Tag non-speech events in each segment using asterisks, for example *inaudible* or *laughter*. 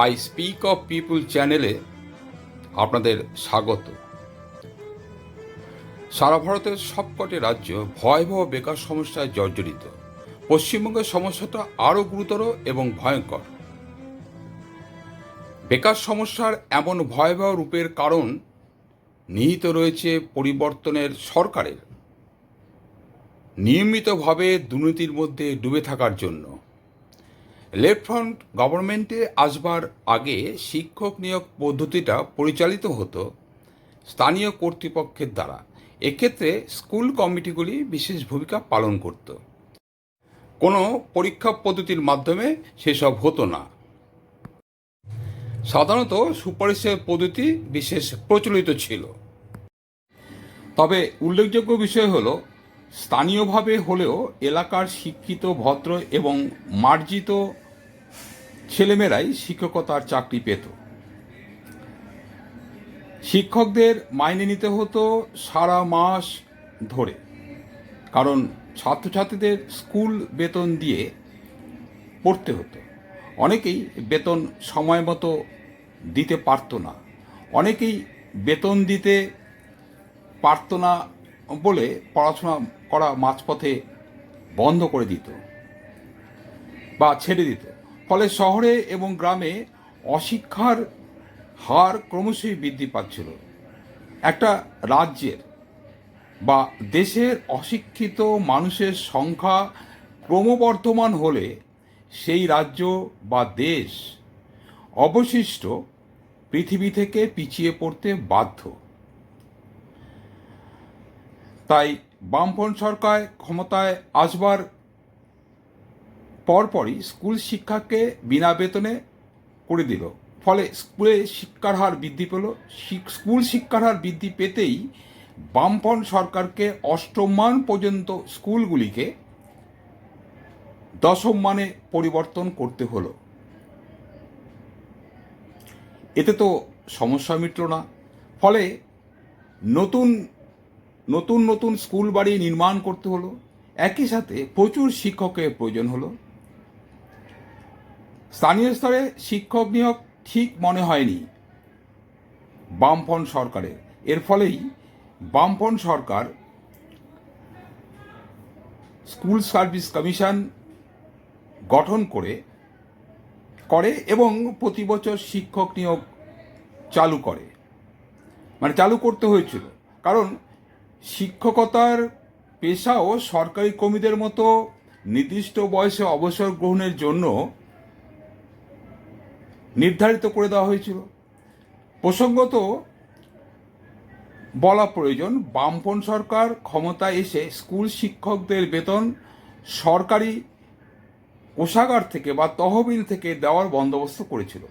I speak of people চ্যানেলে আপনাদের স্বাগত। সারা ভারতের সবকটি রাজ্য ভয়াবহ বেকার সমস্যায় জর্জরিত। পশ্চিমবঙ্গের সমস্যাটা আরও গুরুতর এবং ভয়ঙ্কর। বেকার সমস্যার এমন ভয়াবহ রূপের কারণ নিহিত রয়েছে পরিবর্তনের সরকারের। নিয়মিতভাবে দুর্নীতির মধ্যে ডুবে থাকার জন্য। লেফট ফ্রন্ট গভর্নমেন্টে আসবার আগে শিক্ষক নিয়োগ পদ্ধতিটা পরিচালিত হতো স্থানীয় কর্তৃপক্ষের দ্বারা। এক্ষেত্রে স্কুল কমিটিগুলি বিশেষ ভূমিকা পালন করত। কোনো পরীক্ষা পদ্ধতির মাধ্যমে সেসব হতো না। সাধারণত সুপারিশের পদ্ধতি বিশেষ প্রচলিত ছিল। তবে উল্লেখযোগ্য বিষয় হলো স্থানীয়ভাবে হলেও এলাকার শিক্ষিত, ভদ্র এবং মার্জিত ছেলেমেয়েরাই শিক্ষকতার চাকরি পেত। শিক্ষকদের মাইনে নিতে হতো সারা মাস ধরে। কারণ ছাত্রছাত্রীদের স্কুল বেতন দিয়ে পড়তে হতো। অনেকেই বেতন সময় মতো দিতে পারতো না। অনেকেই বেতন দিতে পারতো না বলে পড়াশোনা করা মাঝপথে বন্ধ করে দিত বা ছেড়ে দিত। ফলে শহরে এবং গ্রামে অশিক্ষার হার ক্রমশই বৃদ্ধি পাচ্ছিল। একটা রাজ্যের বা দেশের অশিক্ষিত মানুষের সংখ্যা ক্রমবর্ধমান হলে সেই রাজ্য বা দেশ অবশিষ্ট পৃথিবী থেকে পিছিয়ে পড়তে বাধ্য। তাই বামপন্থ সরকার ক্ষমতায় আসবার পরপরই স্কুল শিক্ষাকে বিনা বেতনে করে দিল। ফলে স্কুলে শিক্ষার হার বৃদ্ধি পেল। স্কুল শিক্ষার হার বৃদ্ধি পেতেই বামপন্থ সরকারকে অষ্টম মান পর্যন্ত স্কুলগুলিকে দশম মানে পরিবর্তন করতে হলো। এতে তো সমস্যা মিটল না। ফলে নতুন নতুন নতুন স্কুল বাড়ি নির্মাণ করতে হলো। একই সাথে প্রচুর শিক্ষকের প্রয়োজন হলো। স্থানীয় স্তরে শিক্ষক নিয়োগ ঠিক মনে হয়নি বামফ্রন্ট সরকারের। এর ফলেই বামফ্রন্ট সরকার স্কুল সার্ভিস কমিশন গঠন করে করে এবং প্রতি বছর শিক্ষক নিয়োগ চালু করে। মানে চালু করতে হয়েছিল। কারণ শিক্ষকতার পেশাও সরকারি কর্মীদের মতো নির্দিষ্ট বয়সে অবসর গ্রহণের জন্য নির্ধারিত করে দেওয়া হয়েছিল। প্রসঙ্গত বলা প্রয়োজন, বামপন সরকার ক্ষমতায় এসে স্কুল শিক্ষকদের বেতন সরকারি কোষাগার থেকে বা তহবিল থেকে দেওয়ার বন্দোবস্ত করেছিল।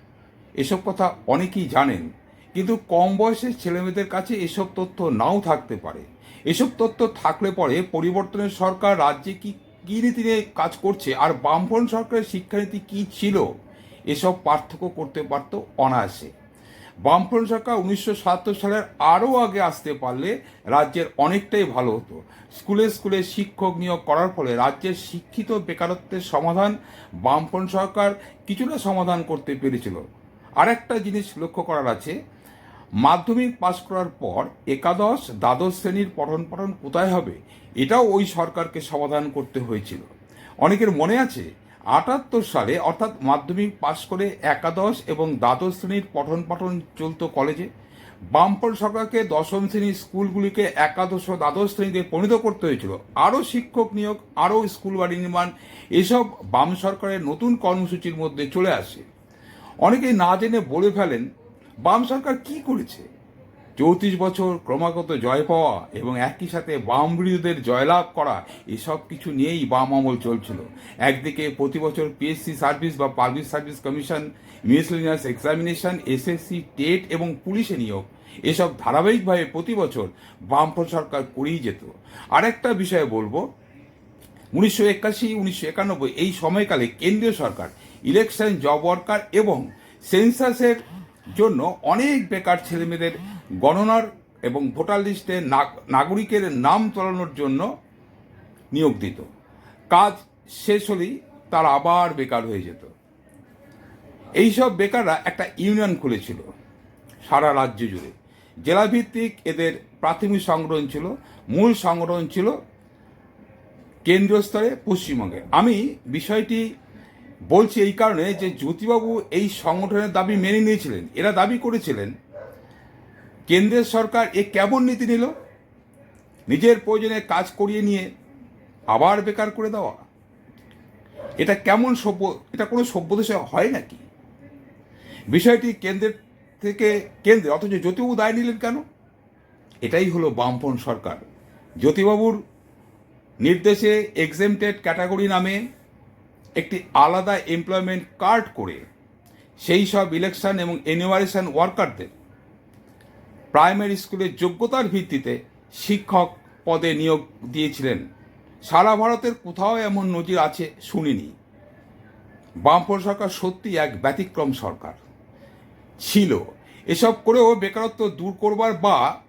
এসব কথা অনেকেই জানেন, কিন্তু কম বয়সের ছেলেমেয়েদের কাছে এসব তথ্য নাও থাকতে পারে। এসব তথ্য থাকলে পরে পরিবর্তনের সরকার রাজ্যে কি, কী নীতি নিয়ে কাজ করছে? আর বামফ্রন্ট সরকারের শিক্ষানীতি কী ছিল? এসব পার্থক্য করতে পারত অনায়াসে। বামফ্রন্ট সরকার উনিশশো সাতাত্তর সালের আরও আগে আসতে পারলে রাজ্যের অনেকটাই ভালো হতো। স্কুলে স্কুলে শিক্ষক নিয়োগ করার ফলে রাজ্যের শিক্ষিত বেকারত্বের সমাধান বামফ্রন্ট সরকার কিছুটা সমাধান করতে পেরেছিল। আরেকটা জিনিস লক্ষ্য করার আছে মাধ্যমিক পাশ করার পর একাদশ, দ্বাদশ শ্রেণির পঠন পাঠন কোথায় হবে? এটাও ওই সরকারকে সমাধান করতে হয়েছিল। অনেকের মনে আছে, আটাত্তর সালে অর্থাৎ মাধ্যমিক পাশ করে একাদশ এবং দ্বাদশ শ্রেণির পঠন পাঠন চলতো কলেজে। বামপন সরকারকে দশম শ্রেণির স্কুলগুলিকে একাদশ ও দ্বাদশ শ্রেণীতে পরিণত করতে হয়েছিল। আরও শিক্ষক নিয়োগ, আরও স্কুল বাড়ি নির্মাণ, এসব বাম সরকারের নতুন কর্মসূচির মধ্যে চলে আসে। অনেকেই না জেনে বলে ফেলেন বাম সরকার কি করেছে? চৌত্রিশ বছর ক্রমাগত জয় পাওয়া এবং একই সাথে বাম বিরোধীদের জয়লাভ করা, এসব কিছু নিয়েই বাম আমল চলছিল। একদিকে প্রতি বছর পিএসসি সার্ভিস বা public service commission miscellaneous examination SSC TET এবং পুলিশে নিয়োগ, এসব ধারাবাহিকভাবে প্রতি বছর বামফ্রন্ট সরকার করেই যেত। আরেকটা বিষয়ে বলব, উনিশশো একাশি, উনিশশো একানব্বই এই সময়কালে কেন্দ্রীয় সরকার ইলেকশন জব ওয়ার্কার এবং সেন্সাসের জন্য অনেক বেকার ছেলেমেয়েদের গণনার এবং ভোটার লিস্টে নাগরিকের নাম তোলানোর জন্য নিয়োগ দিত। কাজ শেষ হলেই তারা আবার বেকার হয়ে যেত। এইসব বেকাররা একটা ইউনিয়ন খুলেছিল সারা রাজ্য জুড়ে। জেলাভিত্তিক এদের প্রাথমিক সংগঠন ছিল, মূল সংগঠন ছিল কেন্দ্রীয় স্তরে পশ্চিমবঙ্গে। আমি বিষয়টি বলছি এই কারণে যে জ্যোতিবাবু এই সংগঠনের দাবি মেনে নিয়েছিলেন, এরা দাবি করেছিলেন, কেন্দ্রের সরকার এ কেমন নীতি নিল? নিজের প্রয়োজনে কাজ করিয়ে নিয়ে আবার বেকার করে দেওয়া, এটা কেমন সভ্য, এটা কোনো সভ্য দেশে হয় নাকি? বিষয়টি কেন্দ্রের থেকে কেন্দ্রে, অথচ জ্যোতিবাবু দায় নিলেন কেন? এটাই হলো বামপন সরকার। জ্যোতিবাবুর নির্দেশে এক্সেমটেড ক্যাটাগরি নামে একটি আলাদা এমপ্লয়মেন্ট কার্ড করে সেই সব ইলেকশন এবং এনুয়ারেশন ওয়ার্কারদের প্রাইমারি স্কুলের যোগ্যতার ভিত্তিতে শিক্ষক পদে নিয়োগ দিয়েছিলেন। সারা ভারতের কোথাও এমন নজির আছে শুনিনি। বামপন সরকার সত্যি এক ব্যতিক্রম সরকার। ছিল। এসব করেও বেকারত্ব দূর করবার বা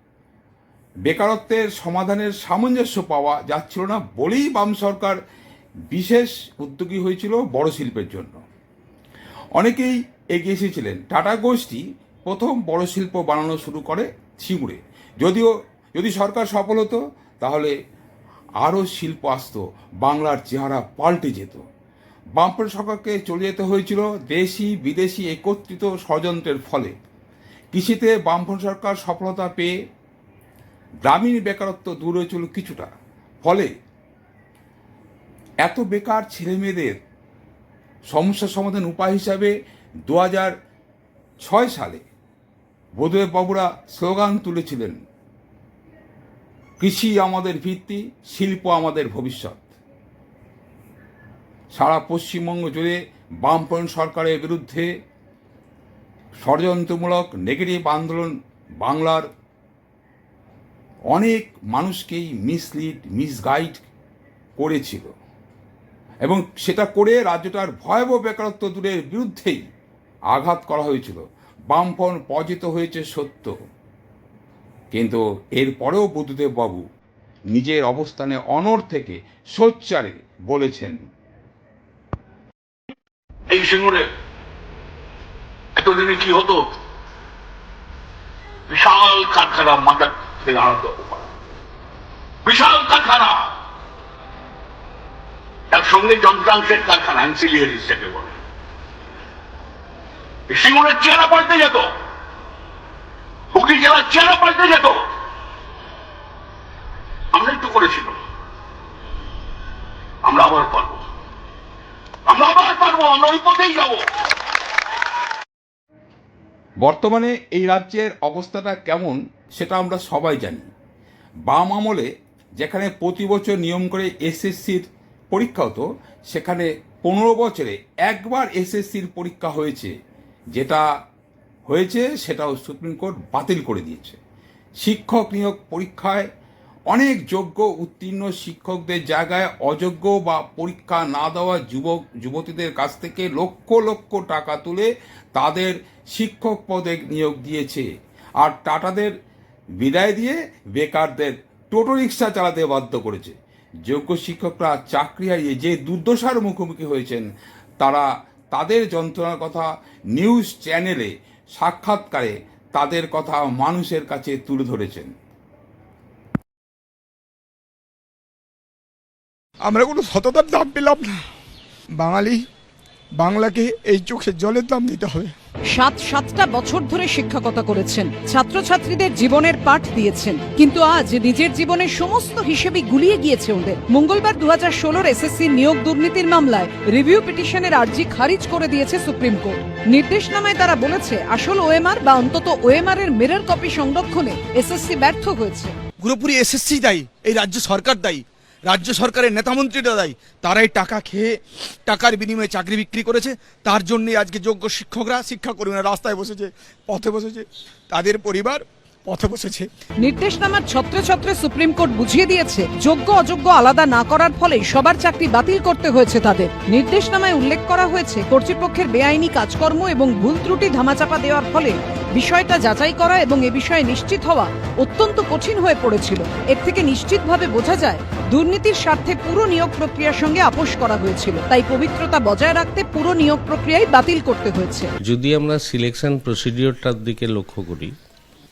বেকারত্বের সমাধানের সামঞ্জস্য পাওয়া যাচ্ছিল না বলেই বাম সরকার বিশেষ উদ্যোগী হয়েছিল বড় শিল্পের জন্য। অনেকেই এগিয়ে এসেছিলেন। টাটা গোষ্ঠী প্রথম বড় শিল্প বানানো শুরু করে সিঙ্গুরে। যদিও, যদি সরকার সফল হতো, তাহলে আরও শিল্প আসতো, বাংলার চেহারা পাল্টে যেত। বামপন সরকারকে চলে যেতে হয়েছিল দেশি, বিদেশি একত্রিত ষড়যন্ত্রের ফলে। কৃষিতে বামপন সরকার সফলতা পেয়ে গ্রামীণ বেকারত্ব দূর হয়েছিল কিছুটা। ফলে এত বেকার ছেলে মেয়েদের সমস্যা সমাধান উপায় হিসাবে দু ছয় সালে বোধদেব বাবুরা স্লোগান তুলেছিলেন, কৃষি আমাদের ভিত্তি, শিল্প আমাদের ভবিষ্যৎ। সারা পশ্চিমবঙ্গ জুড়ে বামপন সরকারের বিরুদ্ধে ষড়যন্ত্রমূলক নেগেটিভ আন্দোলন বাংলার অনেক মানুষকেই মিসলিড, মিসগাইড করেছিল। এবং সেটা করে রাজ্যটার ভয়াবহ বেকারত্ব দূরের বিরুদ্ধেই আঘাত করা হয়েছিল। বামপন পরাজিত হয়েছে সত্য। কিন্তু এরপরেও বুদ্ধদেব বাবু নিজের অবস্থানে অনড় থেকে সোচ্চারে বলেছেন, এই সিঙ্গুরে, এতদিনে কি হতো? বিশাল কারখানা মাথা থেকে আনন্দ বিশাল কারখানা! একসঙ্গে যন্ত্রাংশের কারখানা অ্যান্সিলিয়ারিস থেকে বলে। সিঙ্গুরের চেহারা পাল্টে যেত। হুগলি জেলার চেহারা পাল্টে যেত। আমরা একটু করেছিল আমরা আবার পারব। আমরা আবার পারব, আমরা ওই পথেই যাব। বর্তমানে এই রাজ্যের অবস্থাটা কেমন সেটা আমরা সবাই জানি। বাম আমলে যেখানে প্রতি বছর নিয়ম করে এসএসসির পরীক্ষা হতো সেখানে পনেরো বছরে একবার এসএসসির পরীক্ষা হয়েছে, যেটা হয়েছে সেটাও সুপ্রিম কোর্ট বাতিল করে দিয়েছে। শিক্ষক নিয়োগ পরীক্ষায় অনেক যোগ্য, উত্তীর্ণ শিক্ষকদের জায়গায় অযোগ্য বা পরীক্ষা না দেওয়া যুবক, যুবতীদের কাছ থেকে লক্ষ লক্ষ টাকা তুলে তাদের শিক্ষক পদে নিয়োগ দিয়েছে। আর টাটাদের বিদায় দিয়ে বেকারদের টোটো রিক্সা চালাতে বাধ্য করেছে। যোগ্য শিক্ষকরা চাকরি হারিয়ে যে দুর্দশার মুখোমুখি হয়েছেন, তারা তাদের যন্ত্রণার কথা নিউজ চ্যানেলে সাক্ষাৎকারে তাদের কথা মানুষের কাছে তুলে ধরেছেন। আমরা কোনো সততার দাম পেলাম না। বাঙালি বাংলাকে এই চোখে জলের দাম দিতে হবে। সাত সাতটা বছর ধরে শিক্ষকতা করেছেন ছাত্রছাত্রীদের জীবনের পাঠ দিয়েছেন কিন্তু আজ নিজের জীবনের সমস্ত হিসেবে গুলিয়ে গিয়েছে ওদের। মঙ্গলবার দু হাজার ষোলোর এসএসসি নিয়োগ দুর্নীতির মামলায় রিভিউ পিটিশনের আর্জি খারিজ করে দিয়েছে সুপ্রিম কোর্ট। নির্দেশনামায় তারা বলেছে আসল ওএমআর বা অন্তত ওএমআর এর মিরর কপি সংরক্ষণে এসএসসি ব্যর্থ হয়েছে। পুরোপুরি এসএসসি দায়ী এই রাজ্য সরকার দায়ী। রাজ্য সরকারের নেতামন্ত্রীরা দায়ী। তারাই টাকা খেয়ে টাকার বিনিময়ে চাকরি বিক্রি করেছে। তার জন্যই আজকে যোগ্য শিক্ষকরা, শিক্ষাকর্মীরা রাস্তায় বসেছে, পথে বসেছে। তাদের পরিবার পথে বসেছে। নির্দেশনামার ছত্রে ছত্রে সুপ্রিম কোর্ট বুঝিয়ে দিয়েছে যোগ্য অযোগ্য আলাদা না করার ফলে সবার চাকরি বাতিল করতে হয়েছে তাদের। নির্দেশনামায় উল্লেখ করা হয়েছে কর্তৃপক্ষের বেআইনি কাজকর্ম এবং ভুল ত্রুটি ধামাচাপা দেওয়ার ফলে বিষয়টা যাচাই করা এবং এ বিষয়ে নিশ্চিত হওয়া অত্যন্ত কঠিন হয়ে পড়েছিল। এর থেকে নিশ্চিতভাবে বোঝা যায় দুর্নীতির স্বার্থে পুরো নিয়োগ প্রক্রিয়ার সঙ্গে আপোষ করা হয়েছিল তাই পবিত্রতা বজায় রাখতে পুরো নিয়োগ প্রক্রিয়াই বাতিল করতে হয়েছে। যদি আমরা সিলেকশন প্রসিডিওরটার দিকে লক্ষ্য করি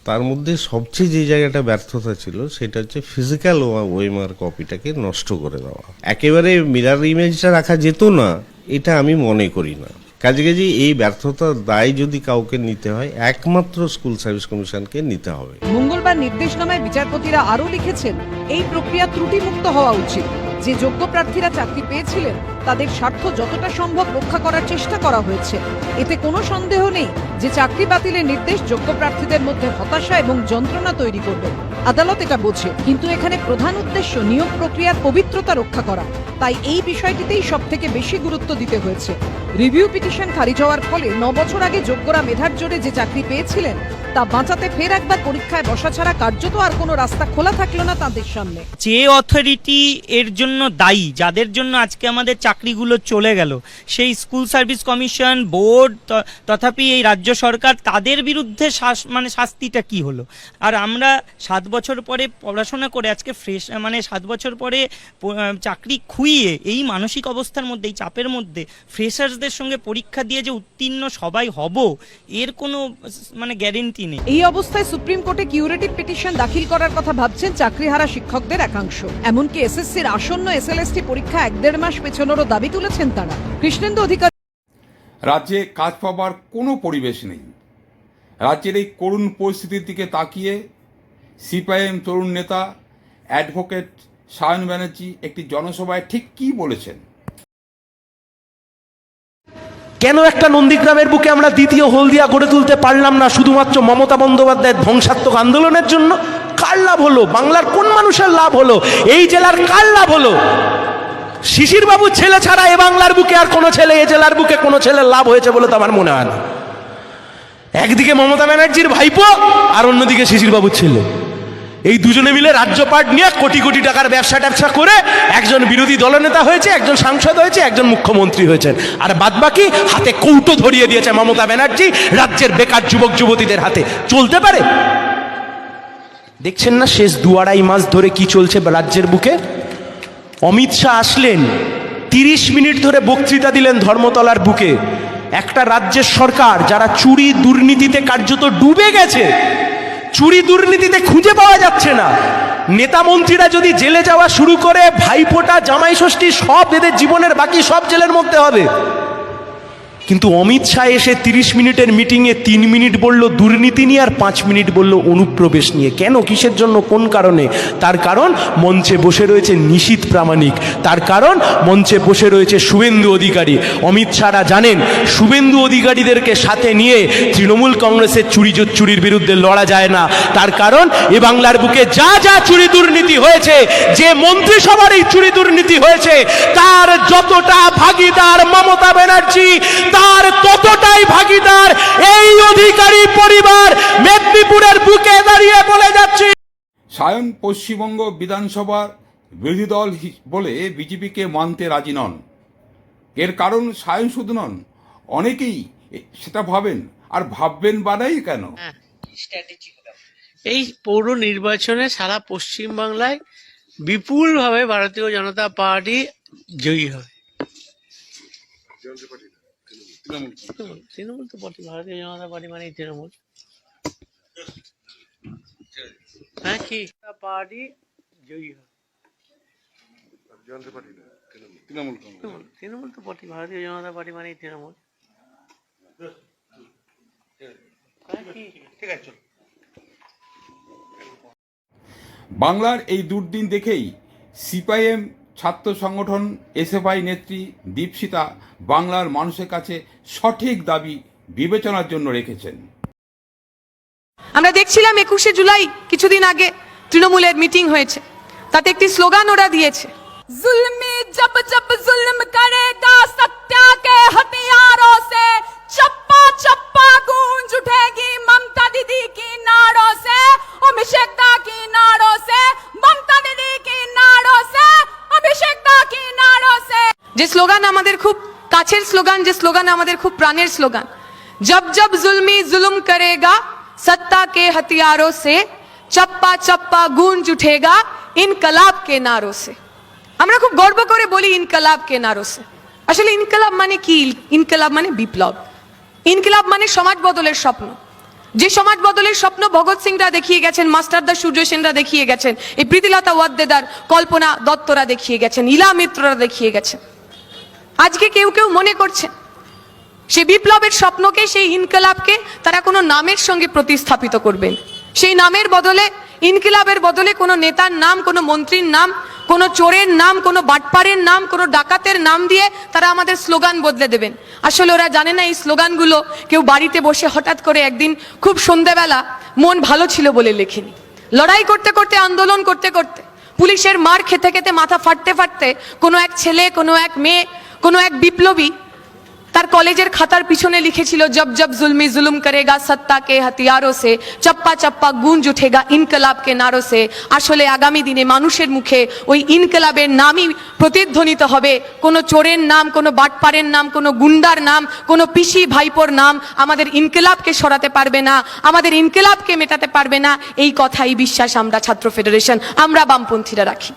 তার মধ্যে সবচেয়ে যে জায়গাটা ব্যর্থতা ছিল, সেটা হচ্ছে ফিজিক্যাল ওয়েমার কপিটাকে নষ্ট করে দেওয়া। একেবারে মিরার ইমেজটা রাখা যেত না, এটা আমি মনে করি না। কাজে কাজে এই ব্যর্থতার দায় যদি কাউকে নিতে হয়, একমাত্র স্কুল সার্ভিস কমিশনকে নিতে হবে। মঙ্গলবার নির্দেশনামায় বিচারপতিরা আরও লিখেছেন, এই প্রক্রিয়া ত্রুটিমুক্ত হওয়া উচিত। যে যোগ্য প্রার্থীরা চাকরি পেয়েছিলেন, তাদের স্বার্থ যতটা সম্ভব রক্ষা করার চেষ্টা করা হয়েছে। এতে কোনো সন্দেহ নেই যে চাকরি বাতিলের নির্দেশ যোগ্য প্রার্থীদের মধ্যে হতাশা এবং যন্ত্রণা তৈরি করবে। আদালত এটা বোঝে, কিন্তু এখানে প্রধান উদ্দেশ্য নিয়োগ প্রক্রিয়ার পবিত্রতা রক্ষা করা। তাই এই বিষয়টিতেই সব থেকে বেশি গুরুত্ব দিতে হয়েছে। রিভিউ পিটিশন খারিজ হওয়ার ফলে ন বছর আগে যোগ্যরা মেধার জোরে যে চাকরি পেয়েছিলেন তা বাঁচাতে ফের একবার পরীক্ষায় বসা ছাড়া কার্যত আর কোনো রাস্তা খোলা থাকল না তাদের সামনে। যে অথরিটি এর জন্য দায়ী, যাদের জন্য আজকে আমাদের চাকরিগুলো চলে গেল, সেই স্কুল সার্ভিস কমিশন বোর্ড তথাপি এই রাজ্য সরকার, তাদের বিরুদ্ধে শাস মানে শাস্তিটা কি হলো? আর আমরা সাত বছর পরে পড়াশোনা করে আজকে ফ্রেশ মানে সাত বছর পরে চাকরি খুইয়ে এই মানসিক অবস্থার মধ্যে, এই চাপের মধ্যে ফ্রেশার্সদের সঙ্গে পরীক্ষা দিয়ে যে উত্তীর্ণ সবাই হব, এর কোনো মানে গ্যারেন্টি নেই এই অবস্থায় সুপ্রিম কোর্টে কিউরেটিভ পিটিশন দাখিল করার কথা ভাবছেন চাকরিহারা শিক্ষকদের একাংশ। এমনকি এসএসসির আসন্ন এসএলএসটি পরীক্ষা এক দেড় মাস পেছনেরও দাবি তুলেছেন তারা। কৃষ্ণেন্দু অধিকারী রাজ্যে কাজ পাবার কোনো পরিবেশ নেই। রাজ্যের এই করুণ পরিস্থিতির দিকে তাকিয়ে সিপিআইএম তরুণ নেতা অ্যাডভোকেট সায়ন ব্যানার্জি একটি জনসভায় ঠিক কী বলেছেন? কেন একটা নন্দীগ্রামের বুকে আমরা দ্বিতীয় হলদিয়া গড়ে তুলতে পারলাম না শুধুমাত্র মমতা বন্দ্যোপাধ্যায়ের ধ্বংসাত্মক আন্দোলনের জন্য? কার লাভ হলো? বাংলার কোন মানুষের লাভ হলো? এই জেলার কার লাভ হলো? শিশির বাবুর ছেলে ছাড়া এ বাংলার বুকে আর কোনো ছেলে, এ জেলার বুকে কোনো ছেলের লাভ হয়েছে বলে তো আমার মনে হয় না। একদিকে মমতা ব্যানার্জির ভাইপো আর অন্যদিকে শিশির বাবুর ছেলে। এই দুজনে মিলে রাজ্যপাট নিয়ে কোটি কোটি টাকার ব্যবসা ট্যাবসা করে একজন বিরোধী দলনেতা হয়েছে, একজন সাংসদ হয়েছে, একজন মুখ্যমন্ত্রী হয়েছেন। আর বাদবাকি হাতে কৌটো ধরিয়ে দিয়েছে মমতা ব্যানার্জি রাজ্যের বেকার যুবক যুবতীদের হাতে। চলতে পারে? দেখছেন না শেষ দু আড়াই মাস ধরে কি চলছে রাজ্যের বুকে? অমিত শাহ আসলেন, তিরিশ মিনিট ধরে বক্তৃতা দিলেন ধর্মতলার বুকে। একটা রাজ্যের সরকার যারা চুরি দুর্নীতিতে কার্যত ডুবে গেছে চুরি দুর্নীতিতে খুঁজে পাওয়া যাচ্ছে না। নেতা মন্ত্রীরা যদি জেলে যাওয়া শুরু করে, ভাইফোঁটা জামাই ষষ্ঠী সব এদের জীবনের বাকি সব জেলের মধ্যে হবে। কিন্তু অমিত শাহ এসে তিরিশ মিনিটের মিটিংয়ে তিন মিনিট বলল, দুর্নীতি নিয়ে আর পাঁচ মিনিট বলল, অনুপ্রবেশ নিয়ে। কেন? কিসের জন্য? কোন কারণে? তার কারণ, মঞ্চে বসে রয়েছে নিশীত প্রামাণিক। তার কারণ, মঞ্চে বসে রয়েছে শুভেন্দু অধিকারী। অমিত শাহরা জানেন, শুভেন্দু অধিকারীদেরকে সাথে নিয়ে তৃণমূল কংগ্রেসের চুরি চুরির বিরুদ্ধে লড়া যায় না। তার কারণ, এ বাংলার বুকে যা যা চুরি দুর্নীতি হয়েছে, যে মন্ত্রিসভার এই চুরি দুর্নীতি হয়েছে, তার যতটা ভাগিদার মমতা ব্যানার্জি তার ততটাই ভাগিদার? এই অধিকারী পরিবার মেদিনীপুরের বুকে দাঁড়িয়ে বলে যাচ্ছে। সায়ন পশ্চিমবঙ্গ বিধানসভার বিরোধী দল বলে বিজেপিকে মানতে রাজি নন। এর কারণ সায়ন শুধু নন অনেকেই সেটা ভাবেন। আর ভাববেন বানাই কেন? এই পৌর নির্বাচনে সারা পশ্চিম বাংলায় বিপুলভাবে ভারতীয় জনতা পার্টি জয়ী হবে। *laughs* তৃণমূল তৃণমূল তো পার্টি ভারতীয় জনতা পার্টি মানে তৃণমূল। হ্যাঁ কি? পার্টি জয়ী হবে তৃণমূল। তৃণমূল তো পার্টি ভারতীয় জনতা পার্টি মানে তৃণমূল। হ্যাঁ ঠিক আছে বাংলার এই দুর্দিন দেখেই সিপিআইএম ছাত্র সংগঠন এসএফআই নেত্রী দীপশিতা বাংলার মানুষের কাছে সঠিক দাবি বিবেচনার জন্য রেখেছেন আমরা দেখছিলাম একুশে জুলাই কিছুদিন আগে তৃণমূলের মিটিং হয়েছে তাতে একটি স্লোগান ওরা দিয়েছে जुल्मी जब जब जुल्म करेगा सत्या के हथियारों से चप्पा चप्पा गूंज उठेगी ममता दीदी की नारों से যে স্লোগান আমাদের খুব কাছের স্লোগান যে স্লোগান আমাদের খুব প্রাণের স্লোগান जब जब जुल्मी जुल्म करेगा सत्ता के हथियारों से चप्पा चप्पा गूंज उठेगा इनकलाब के नारों से আমরা খুব গর্ব করে বলি ইনকলাব কে নারো সে আসলে ইনকলাব মানে কি ইনকলাব মানে বিপ্লব ইনকলাব মানে সমাজ বদলের স্বপ্ন যে সমাজ বদলের স্বপ্ন ভগৎ সিংরা দেখিয়ে গেছেন মাস্টারদা সূর্য সেনরা দেখিয়ে গেছেন এই প্রীতিলতা ওয়াদ্দেদার কল্পনা দত্তরা দেখিয়ে গেছেন ইলা মিত্ররা দেখিয়ে গেছেন আজকে কেউ কেউ মনে করছেন সেই বিপ্লবের স্বপ্নকে, সেই ইনকলাবকে তারা কোনো নামের সঙ্গে প্রতিস্থাপিত করবেন। সেই নামের বদলে, ইনকিলাবের বদলে কোনো নেতার নাম, কোনো মন্ত্রীর নাম, কোনো চোরের নাম, কোনো বাটপারের নাম, কোনো ডাকাতের নাম দিয়ে তারা আমাদের স্লোগান বদলে দেবেন। আসলে ওরা জানে না এই স্লোগানগুলো, কেউ বাড়িতে বসে হঠাৎ করে একদিন খুব সন্ধেবেলা মন ভালো ছিল বলে লেখেনি। লড়াই করতে করতে, আন্দোলন করতে করতে, পুলিশের মার খেতে খেতে মাথা ফাটতে ফাটতে কোনো এক ছেলে, কোনো এক মেয়ে কোনো এক বিপ্লবী তার কলেজের খাতার পিছনে লিখেছিল, জব জব, জুলমি, জুলুম করেগা সত্তা কে হাতিয়ারো সে, চপ্পা চপ্পা, গুঞ্জ উঠেগা ইনকলাব কে নারো সে। আসলে আগামী দিনে মানুষের মুখে ওই ইনকলাবের নামই প্রতিধ্বনিত হবে। কোনো চোরের নাম, কোনো বাটপারের নাম, কোনো গুন্ডার নাম, কোনো পিসি ভাইপোর নাম আমাদের ইনকলাবকে সরাতে পারবে না, আমাদের ইনকলাবকে মেটাতে পারবে না। এই কথাই বিশ্বাস আমরা ছাত্র ফেডারেশন, আমরা বামপন্থীরা রাখি।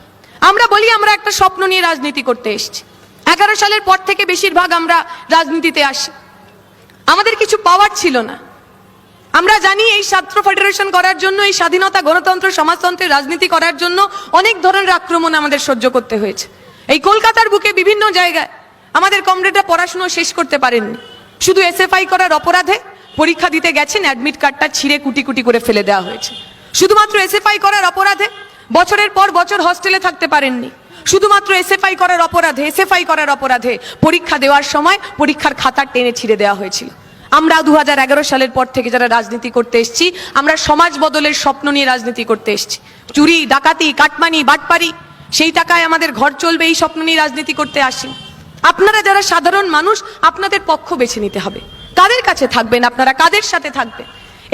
আমরা বলি, আমরা একটা স্বপ্ন নিয়ে রাজনীতি করতে এসেছি। এগারো সালের পর থেকে বেশিরভাগ আমরা রাজনীতিতে আসি। আমাদের কিছু পাওয়ার ছিল না। আমরা জানি এই ছাত্র ফেডারেশন করার জন্য, এই স্বাধীনতা, গণতন্ত্র, সমাজতন্ত্রের রাজনীতি করার জন্য অনেক ধরনের আক্রমণ আমাদের সহ্য করতে হয়েছে। এই কলকাতার বুকে বিভিন্ন জায়গায় আমাদের কমরেডরা পড়াশুনো শেষ করতে পারেননি। শুধু এসএফআই করার অপরাধে পরীক্ষা দিতে গেছেন অ্যাডমিট কার্ডটা ছিঁড়ে কুটি কুটি করে ফেলে দেওয়া হয়েছে। শুধুমাত্র এসএফআই করার অপরাধে বছরের পর বছর হস্টেলে থাকতে পারেননি। শুধুমাত্র এসএফআই করার অপরাধে এসএফআই করার অপরাধে পরীক্ষা দেওয়ার সময় পরীক্ষার খাতা টেনে ছিঁড়ে দেওয়া হয়েছিল। আমরা দুহাজার এগারো সালের পর থেকে যারা রাজনীতি করতে এসেছি, আমরা সমাজ বদলের স্বপ্ন নিয়ে রাজনীতি করতে এসেছি। চুরি, ডাকাতি, কাটমানি, বাটপারি, সেই টাকায় আমাদের ঘর চলবে, এই স্বপ্ন নিয়ে রাজনীতি করতে আসি আপনারা যারা সাধারণ মানুষ, আপনাদের পক্ষ বেছে নিতে হবে। কাদের কাছে থাকবেন আপনারা? কাদের সাথে থাকবেন?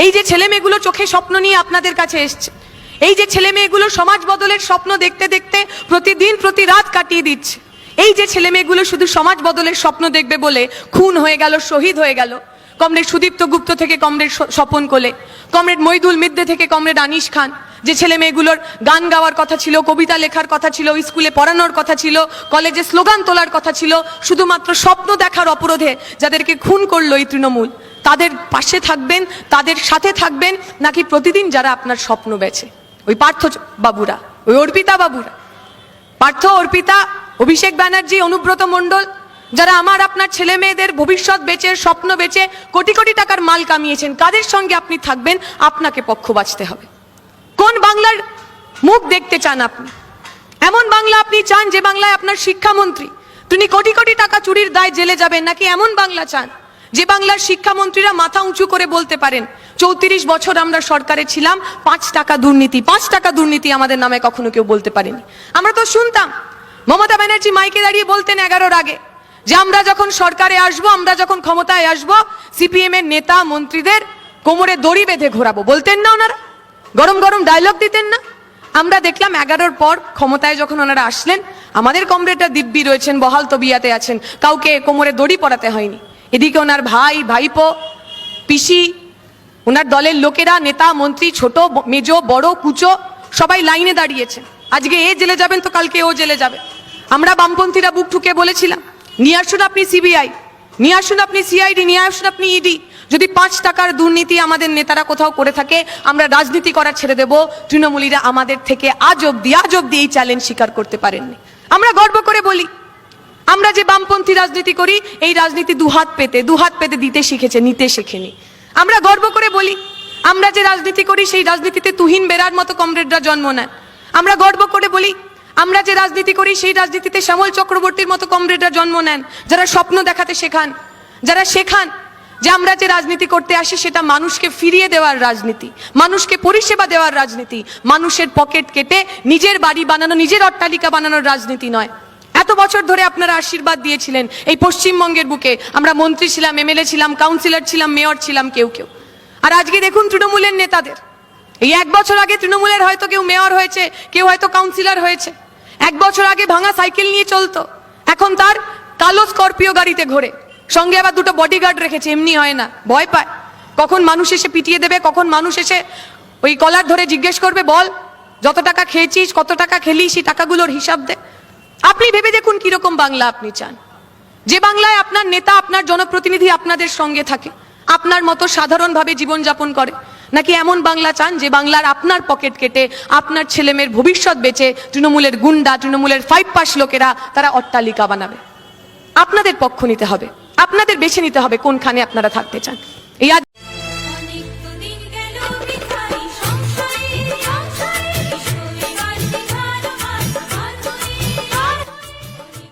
এই যে ছেলে মেয়েগুলো চোখে স্বপ্ন নিয়ে আপনাদের কাছে এসছে এই যে ছেলে মেয়েগুলো সমাজ বদলের স্বপ্ন দেখতে দেখতে প্রতিদিন, প্রতি রাত কাটিয়ে দিচ্ছে। এই যে ছেলে মেয়েগুলো শুধু সমাজ বদলের স্বপ্ন দেখবে বলে খুন হয়ে গেল, শহীদ হয়ে গেল। কমরেড সুদীপ্ত গুপ্ত থেকে কমরেড স্বপন কোলে, কমরেড মইদুল মিদ্দে থেকে কমরেড আনিস খান। যে ছেলে মেয়েগুলোর গান গাওয়ার কথা ছিল, কবিতা লেখার কথা ছিল, স্কুলে পড়ানোর কথা ছিল, কলেজে স্লোগান তোলার কথা ছিল, শুধুমাত্র স্বপ্ন দেখার অপরাধে যাদেরকে খুন করল এই তৃণমূল। তাদের পাশে থাকবেন, তাদের সাথে থাকবেন, নাকি প্রতিদিন যারা আপনার স্বপ্ন বেছে? ওই পার্থ বাবুরা, ওই অর্পিতা বাবুরা। পার্থ, অর্পিতা, অভিষেক ব্যানার্জি, অনুব্রত মণ্ডল, যারা আমার আপনার ছেলে মেয়েদের ভবিষ্যৎ বেচে, স্বপ্ন বেচে কোটি কোটি টাকার মাল কামিয়েছেন, কাদের সঙ্গে আপনি থাকবেন? আপনাকে পক্ষ বাঁচতে হবে। কোন বাংলার মুখ দেখতে চান আপনি? এমন বাংলা আপনি চান যে বাংলায় আপনার শিক্ষামন্ত্রী, তিনি কোটি কোটি টাকা চুরির দায় জেলে যাবেন, নাকি এমন বাংলা চান যে বাংলার শিক্ষামন্ত্রীরা মাথা উঁচু করে বলতে পারেন চৌত্রিশ বছর আমরা সরকারে ছিলাম, পাঁচ টাকা দুর্নীতি, পাঁচ টাকা দুর্নীতি আমাদের নামে কখনো কেউ বলতে পারেনি। আমরা তো শুনতাম, মমতা ব্যানার্জি মাইকে দাঁড়িয়ে বলতেন এগারোর আগে যে আমরা যখন সরকারে আসব, আমরা যখন ক্ষমতায় আসব, সিপিএম এর নেতা মন্ত্রীদের কোমরে দড়ি বেঁধে ঘোরাবো। বলতেন না ওনারা? গরম গরম ডায়লগ দিতেন না? আমরা দেখলাম এগারোর পর ক্ষমতায় যখন ওনারা আসলেন, আমাদের কমরেডরা দিব্যি রয়েছেন, বহাল তবিয়াতে আছেন। কাউকে কোমরে দড়ি পড়াতে হয়নি। এদিকে ওনার ভাই, ভাইপো, পিসি ওনার দলের লোকেরা, নেতা, মন্ত্রী, ছোট মেজো, বড়, কুচো, সবাই লাইনে দাঁড়িয়েছে। আজকে এ জেলে যাবেন তো কালকে ও জেলে যাবে। আমরা বামপন্থীরা বুক ঠুকে বলেছিলাম, নিয়ে আসুন আপনি সিবিআই, নিয়ে আসুন আপনি সিআইডি, নিয়ে আসুন আপনি ইডি। যদি পাঁচ টাকার দুর্নীতি আমাদের নেতারা কোথাও করে থাকে, আমরা রাজনীতি করা ছেড়ে দেব। তৃণমূলীরা আমাদের থেকে আজ অব্দি আজ অব্দি এই চ্যালেঞ্জ স্বীকার করতে পারেননি। আমরা গর্ব করে বলি, আমরা যে বামপন্থী রাজনীতি করি, এই রাজনীতি দুহাত পেতে দুহাত পেতে দিতে শিখেছে, নিতে শেখেনি। আমরা গর্ব করে বলি, আমরা যে রাজনীতি করি, সেই রাজনীতিতে তুহিন বেরার মতো কমরেডরা জন্ম নেন আমরা গর্ব করে বলি, আমরা যে রাজনীতি করি, সেই রাজনীতিতে শ্যামল চক্রবর্তীর মতো কমরেডরা জন্ম নেন, যারা স্বপ্ন দেখাতে শেখান, যারা শেখান যে আমরা যে রাজনীতি করতে আসি, সেটা মানুষকে ফিরিয়ে দেওয়ার রাজনীতি, মানুষকে পরিষেবা দেওয়ার রাজনীতি, মানুষের পকেট কেটে নিজের বাড়ি বানানো, নিজের অট্টালিকা বানানোর রাজনীতি নয়। এত বছর ধরে আপনারা আশীর্বাদ দিয়েছিলেন এই পশ্চিমবঙ্গের বুকে। আমরা মন্ত্রী ছিলাম, এমএলএ ছিলাম, কাউন্সিলর ছিলাম, মেয়র ছিলাম কেউ কেউ। আর আজকে দেখুন তৃণমূলের নেতাদের। এই এক বছর আগে তৃণমূলের হয়তো কেউ মেয়র হয়েছে, কেউ হয়তো কাউন্সিলর হয়েছে। এক বছর আগে ভাঙা সাইকেল নিয়ে চলতো। এখন তার কালো স্করপিও গাড়িতে ঘোরে। সঙ্গে আবার দুটো বডিগার্ড রেখেছে, এমনি হয় না, ভয় পায়। কখন মানুষ এসে পিটিয়ে দেবে, কখন মানুষ এসে ওই কলার ধরে জিজ্ঞেস করবে, বল, যত টাকা খেয়েছিস, কত টাকা খেলি, সেই টাকাগুলোর হিসাব দে। আপনি ভেবে দেখুন কীরকম বাংলা আপনি চান। যে বাংলায় আপনার নেতা, আপনার জনপ্রতিনিধি আপনাদের সঙ্গে থাকে, আপনার মতো সাধারণভাবে জীবনযাপন করে, নাকি এমন বাংলা চান যে বাংলার আপনার পকেট কেটে, আপনার ছেলেমেয়ের ভবিষ্যৎ বেচে, তৃণমূলের গুন্ডা, তৃণমূলের ফাইভ পাস লোকেরা তারা অট্টালিকা বানাবে? আপনাদের পক্ষ নিতে হবে, আপনাদের বেছে নিতে হবে কোনখানে আপনারা থাকতে চান। এই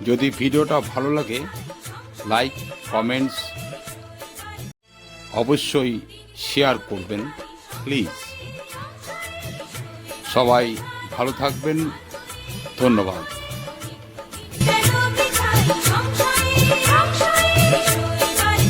যদি ভিডিওটা ভালো লাগে লাইক কমেন্টস অবশ্যই শেয়ার করবেন প্লিজ সবাই ভালো থাকবেন। ধন্যবাদ।